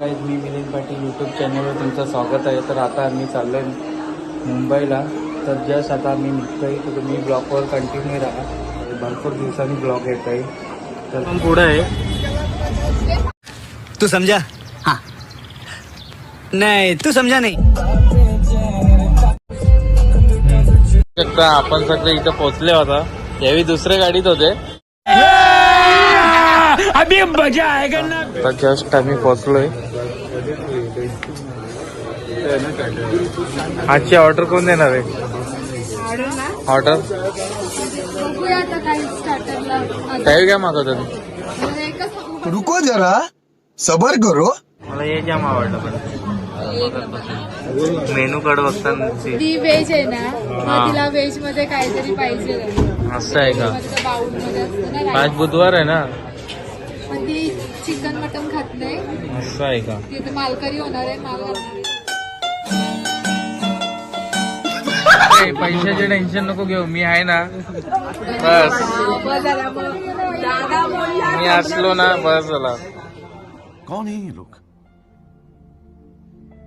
Guys मी Milind Patil YouTube चॅनलवर तुमचं स्वागत आहे. तर आता आम्ही चाललो आहे मुंबईला. तर जस्ट आता आम्ही निघतो आहे तर तुम्ही ब्लॉगवर कंटिन्यू राहा. भरपूर दिवसांनी ब्लॉग येत आहे तर पण पुढं आहे. तू समझा हाँ. नहीं तू समझा नहीं. आपण सगळे इथं पोहोचले होता. यावेळी दुसऱ्या गाडीत होते. अभी मजा आएगा ना। आता जस्ट आम्ही पोहोचलोय आजची ऑर्डर कोण देणार आहे? ऑर्डर बघूया आता काही स्टार्टरला काही काय मागवतो तुम्ही. एकच मागू. रुको जरा. सबर करो. मला हे जाम आवडलं पण मेनू कार्ड बघताना ते- ती व्हेज आहे ना हा. मग तिला व्हेजमध्ये काहीतरी पाहिजे. असं आहे का? बाउलमध्ये असतं ना आज. बुधवार आहे ना? पण ती चिकन मटन खात नाही असं आहे का? ती मालकरी होणार आहे माल घालणार आहे. ए, पैशाचे टेन्शन नको घेऊ मी आहे ना. बस. मी असलो ना बस झाला. कौन है ये लोग?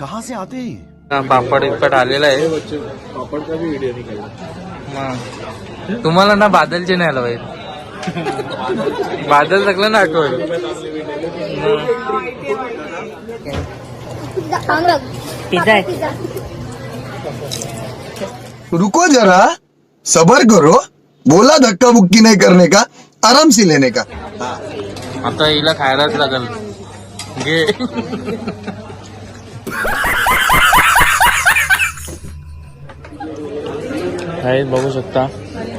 कहां से आते हैं ये? हा, पापड बिपड आलेला आहे. मग. तुम्हाला ना बादलचे नाही आलं पाहिजे बादल सगळं ना आठवण. रुको जरा. सबर करो. बोला धक्का बुक्की नहीं करने का? आराम से लेने का? आता हिला खायलाच लागल. घे. आहे बघू शकता.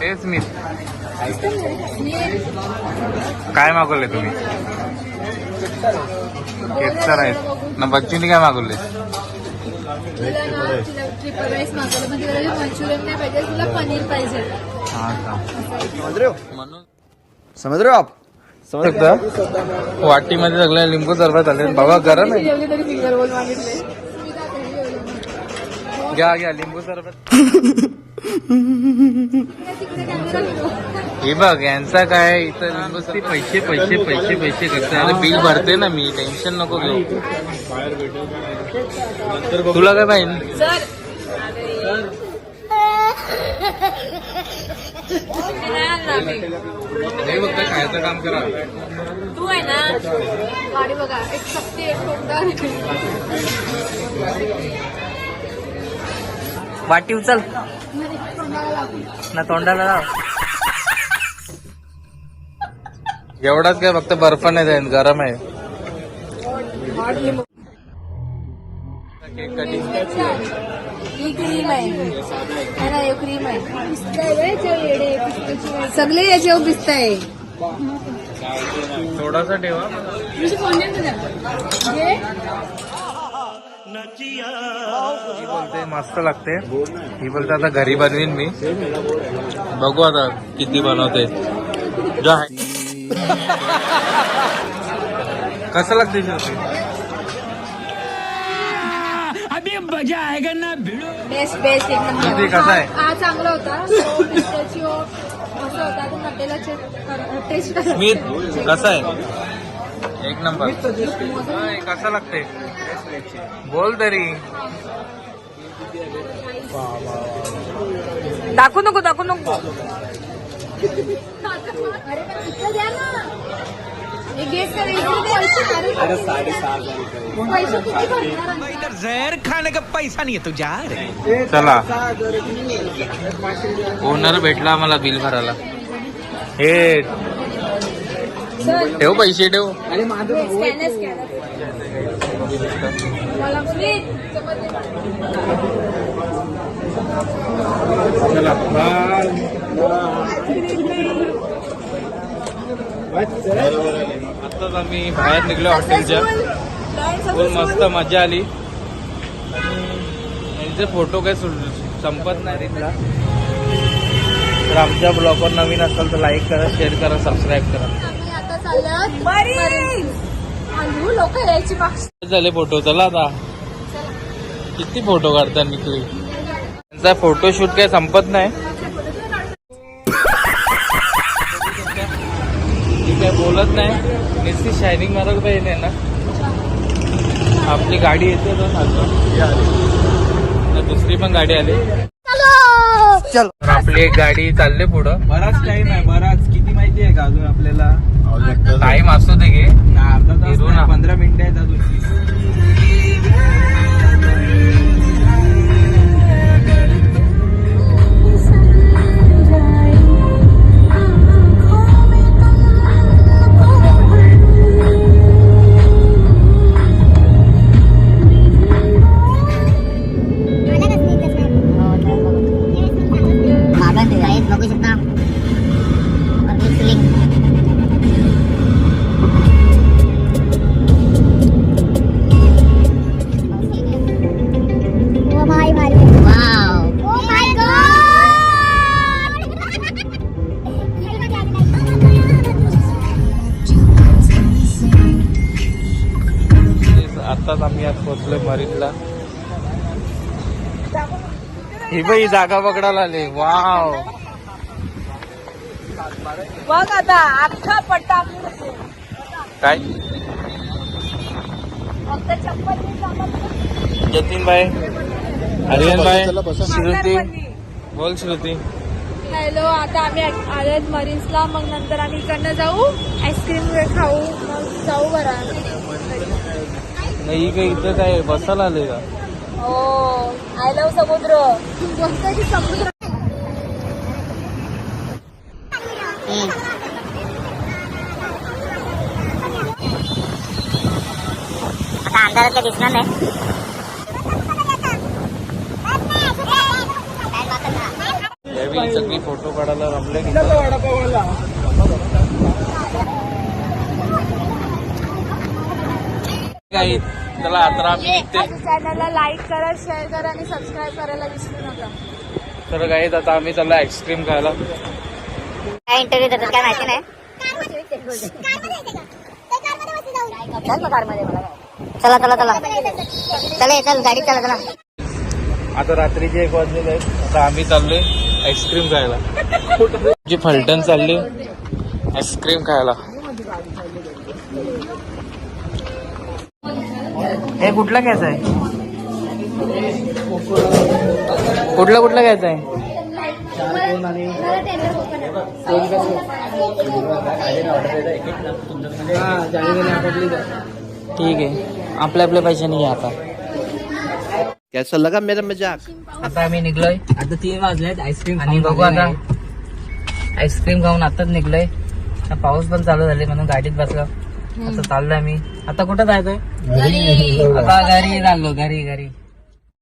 तेच मी. काय मागवले तुम्ही? केसर आहेत. ना बच्चूनी काय मागवले म्हणजे हा हो हो आप? शकता वाटीमध्ये सगळ्या लिंबू सरबत आले बाबा गरम आहे जेवली तरी फिंगर बोल मागितले घ्या घ्या लिंबू सरबत. हे बघ यांचा काय इथं लिंबू सरबत. पैसे पैसे पैसे पैसे करते अरे बिल भरते ना मी टेन्शन नको घेऊ. तुला काय पाहिजे? हे फक्त खायचं काम करा. तू आहे ना गाडी बघा एक सक्ती एक वाटी उचल. ना तोंडाला लाव. एवढाच काय फक्त बर्फ नाही जाईल गरम आहे. केक कटिंग ही क्रीम आहे. ना क्रीम आहे. सगळे याच्यावर दिसत आहे थोडासा ठेवा. ही बोलते मस्त लागते. ही बोलते आता घरी बनवीन मी. बघू आता किती बनवते. जो. आहे कसं लागते अभी मजा आएगा ना भिड़ो. बेस्ट बेस्ट एक नंबर कसा आहे? हा चांगला होता. टेस्ट मी कसं आहे? एक नंबर. होय, कसं लागते बोल तरी. दाखवू नको दाखवू नको. अरे पण इथं द्या ना हे गेस कर इकडे दे. पैसे पैसे किती भरणार इधर जहर खाने का पैसा नहीं है तू जा रे. चला. ओनर भेटला मला बिल भरायला. हे ठेव पैसे ठेव. आताच आम्ही बाहेर निघलो हॉटेलच्या. फुल मस्त मजा आली. यांचे फोटो काय सुट- संपत नाही रीतला तर आमच्या ब्लॉगवर नवीन असाल तर लाईक करा शेअर करा सबस्क्राईब करा. लोक यायची मागची. झाले फोटो चला आता. किती फोटो काढतात निकली त्यांचा फोटोशूट काय संपत नाही. काय बोलत नाही. नुसती शायनिंग मारत पाहिजे ना आपली गाडी येते तर सांगतो दुसरी पण गाडी आली. चलो. तर आपली एक गाडी चालली पुढं. बराच टाइम आहे बराच. किती माहिती आहे का अजून आपल्याला? टाइम असतो ते घे ना, अर्धा तास नाही. पंधरा मिनिटं आहेत अजून. आताच आम्ही आज पोहोचलोय मरीनला ही बाई जागा पकडायला आली. वाव. बघ आता अख्खा पट्टा काय. जतीन भाई. आर्यन भाई. श्रुती. बोल श्रुती. हॅलो आता आम्ही आलेत मरीन्सला. मग नंतर आम्ही इकडनं जाऊ. आईस्क्रीम खाऊ. नाही काही इथं काय बसायला आले का? हो आय लव समुद्र. आता अंधारात काही दिसणार नाही. सगळी फोटो काढायला रमले काही चला आता आम्ही चॅनलला लाईक करा शेअर करा आणि सबस्क्राईब करायला विसरू नका. तर काही आता आम्ही चला आईस्क्रीम खायला. काय इंटरव्ह्यू देतात काय माहिती नाही. कारमध्ये. चला चला चला. चला चल गाडी चला चला. आता रात्रीचे एक वाजलेले आहेत. आता आम्ही चाललोय आईस्क्रीम खायला. जी फलटण चालली आईस्क्रीम खायला. हे कुठला घ्यायचा आहे? कुठला कुठला घ्यायचा आहे? ठीक आहे. आपल्या आपल्या पैशाने घ्या आता. कैसा लगा मेरा मजाक? आता आम्ही निघलोय. आता तीन वाजलेत आईस्क्रीम आणि बघू आता. आईस्क्रीम खाऊन आताच निघलोय. पाऊस पण चालू झाले म्हणून गाडीत बसलो. आता चाललोय आम्ही आता कुठं जायचंय? आता घरी चाललो घरी घरी.